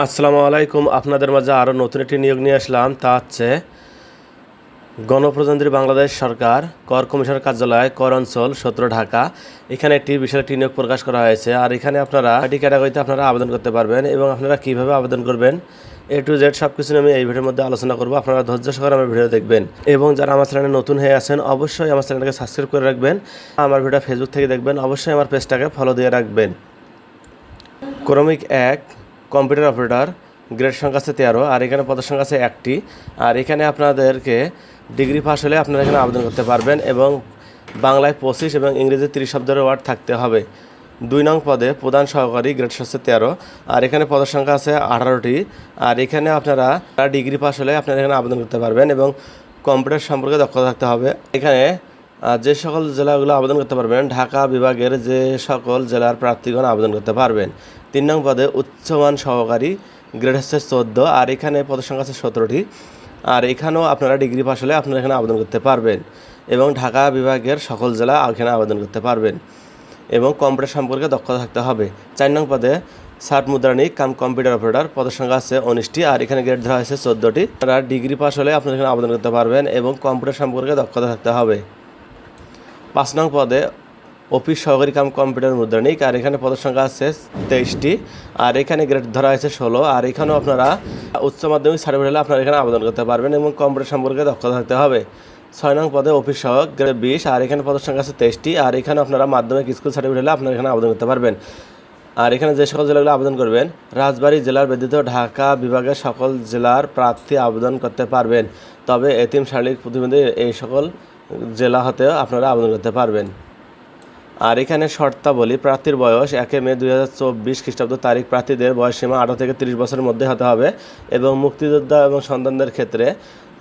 আসসালামু আলাইকুম। আপনাদের মাঝে আরও নতুন একটি নিয়োগ নিয়ে আসলাম। তা হচ্ছে গণপ্রজাতন্ত্রী বাংলাদেশ সরকার, কর কমিশনার কার্যালয়, কর অঞ্চল, সত্র ঢাকা। এখানে একটি বিশাল একটি নিয়োগ প্রকাশ করা হয়েছে। আর এখানে আপনারা এটি ক্যাটাগরিতে আপনারা আবেদন করতে পারবেন এবং আপনারা কীভাবে আবেদন করবেন এ টু জেড সব কিছু আমি এই ভিডিওর মধ্যে আলোচনা করব। আপনারা ধৈর্য সহকারে আমার ভিডিও দেখবেন। এবং যারা আমার চ্যানেলে নতুন হয়ে আছেন, অবশ্যই আমার চ্যানেলটাকে সাবস্ক্রাইব করে রাখবেন। আমার ভিডিও ফেসবুক থেকে দেখবেন। অবশ্যই আমার পেজটাকে ফলো দিয়ে রাখবেন। ক্রমিক এক কম্পিউটার অপারেটর, গ্রেড সংখ্যা আছে তেরো, আর এখানে পদের সংখ্যা আছে একটি। আর এখানে আপনাদেরকে ডিগ্রি পাস হলে আপনারা এখানে আবেদন করতে পারবেন এবং বাংলায় পঁচিশ এবং ইংরেজি তিরিশ শব্দের ওয়ার্ড থাকতে হবে। দুই নং পদে প্রধান সহকারী গ্রেড হচ্ছে তেরো, আর এখানে পদের সংখ্যা আছে আঠারোটি। আর এখানে আপনারা ডিগ্রি পাস হলে আপনারা এখানে আবেদন করতে পারবেন এবং কম্পিউটার সম্পর্কে দক্ষতা থাকতে হবে। এখানে যে সকল জেলাগুলো আবেদন করতে পারবেন, ঢাকা বিভাগের যে সকল জেলার প্রার্থীগণ আবেদন করতে পারবেন। তিন নং পদে উচ্চমান সহকারী গ্রেড হচ্ছে চোদ্দ, আর এখানে পদের সংখ্যা আছে সতেরোটি। আর এখানেও আপনারা ডিগ্রি পাস হলে আপনারা এখানে আবেদন করতে পারবেন এবং ঢাকা বিভাগের সকল জেলা এখানে আবেদন করতে পারবেন এবং কম্পিউটার সম্পর্কে দক্ষতা থাকতে হবে। চার নং পদে ষাট মুদ্রানিক কাম কম্পিউটার অপারেটর পদের সংখ্যা আছে উনিশটি, আর এখানে গ্রেড ধরা হয়েছে চোদ্দোটি। আপনারা ডিগ্রি পাস হলে আপনারা এখানে আবেদন করতে পারবেন এবং কম্পিউটার সম্পর্কে দক্ষতা থাকতে হবে। পাঁচ নং পদে অফিস সহকারী কাম কম্পিউটার মুদ্রানিক আর এখানে পদের সংখ্যা আছে তেইশটি, আর এখানে গ্রেড ধরা হয়েছে ষোলো, আর এখানেও আপনারা উচ্চ মাধ্যমিক সার্টিফিকেট হলে আপনারা এখানে আবেদন করতে পারবেন এবং কম্পিউটার সম্পর্কে দক্ষতা থাকতে হবে। ছয় নং পদে অফিস সহক, গ্রেড বিশ, আর এখানে পদের সংখ্যা আছে তেইশটি, আর এখানে আপনারা মাধ্যমিক স্কুল সার্টিফিকেট হলে আপনারা এখানে আবেদন করতে পারবেন। আর এখানে যে সকল জেলাগুলো আবেদন করবেন, রাজবাড়ী জেলার ব্যতীত ঢাকা বিভাগের সকল জেলার প্রার্থী আবেদন করতে পারবেন। তবে এতিম শারীরিক প্রতিবন্ধী এই সকল জেলা হতেও আপনারা আবেদন করতে পারবেন। আর এখানে শর্তাবলী, প্রার্থীর বয়স একে মে দুই হাজার চব্বিশ খ্রিস্টাব্দ তারিখ। প্রার্থীদের বয়সসীমা আঠারো থেকে তিরিশ বছরের মধ্যে হতে হবে এবং মুক্তিযোদ্ধা এবং সন্তানদের ক্ষেত্রে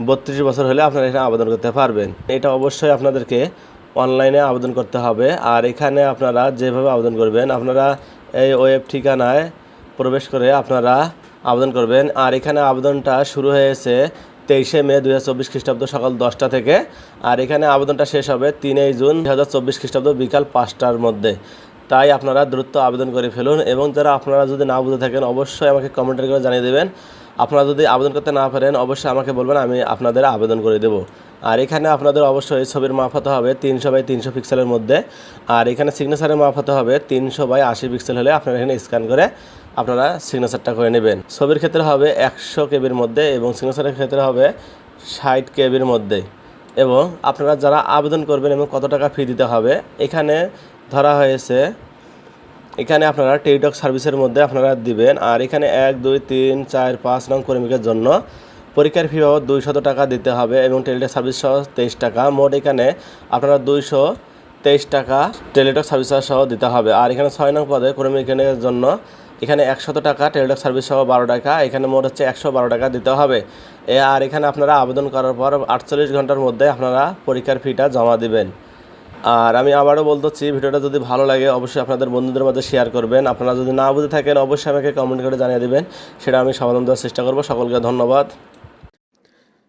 বত্রিশ বছর হলে আপনারা এখানে আবেদন করতে পারবেন। এটা অবশ্যই আপনাদেরকে অনলাইনে আবেদন করতে হবে। আর এখানে আপনারা যেভাবে আবেদন করবেন, আপনারা এই ওয়েব ঠিকানায় প্রবেশ করে আপনারা আবেদন করবেন। আর এখানে আবেদনটা শুরু হয়েছে তেইশে মে দুই হাজার চব্বিশ খ্রিস্টাব্দ সকাল দশটা থেকে। আর এখানে আবেদনটা শেষ হবে তিনই জুন দু হাজার চব্বিশ খ্রিস্টাব্দ বিকাল পাঁচটার মধ্যে। তাই আপনারা দ্রুত আবেদন করে ফেলুন এবং যারা আপনারা যদি না বুঝে থাকেন, অবশ্যই আমাকে কমেন্টের করে জানিয়ে দেবেন। আপনারা যদি আবেদন করতে না পারেন, অবশ্যই আমাকে বলবেন, আমি আপনাদের আবেদন করে দেবো। আর এখানে আপনাদের অবশ্যই ছবির মাপ হতে হবে তিনশো বাই তিনশো পিক্সেলের মধ্যে। আর এখানে সিগনেচারের মাপ হতে হবে তিনশো বাই আশি পিক্সেল হলে আপনারা এখানে স্ক্যান করে আপনারা সিগনেচারটা করে নেবেন। ছবির ক্ষেত্রে হবে একশো কেবির মধ্যে এবং সিগনেচারের ক্ষেত্রে হবে ষাট কেবির মধ্যে। এবং আপনারা যারা আবেদন করবেন এবং কত টাকা ফি দিতে হবে, এখানে ধরা হয়েছে, এখানে আপনারা টেলিটক সার্ভিসের মধ্যে আপনারা দিবেন, আর এখানে এক, দুই, তিন, চার, পাঁচ নং কর্মীকের জন্য পরীক্ষার ফি বাবদ দুইশত টাকা দিতে হবে এবং টেলিটক সার্ভিস সহ তেইশ টাকা। মোট এখানে আপনারা দুইশো তেইশ টাকা টেলিটক সার্ভিস সহ দিতে হবে। আর এখানে ছয় নং পদে কর্মীকের জন্য এখানে একশত টাকা টেলিটক সার্ভিস সহ বারো টাকা, এখানে মোট হচ্ছে একশো বারো টাকা দিতে হবে। আর এখানে আপনারা আবেদন করার পর আটচল্লিশ ঘণ্টার মধ্যে আপনারা পরীক্ষার ফিটা জমা দিবেন। আর আমি আবারও বলতেছি ভিডিওটা যদি ভালো লাগে অবশ্যই আপনাদের বন্ধুদের মধ্যে শেয়ার করবেন। আপনারা যদি না বুঝে থাকেন, অবশ্যই আমাকে কমেন্ট করে জানিয়ে দেবেন। সেটা আমি সমাধান দেওয়ার চেষ্টা করব। সকলকে ধন্যবাদ।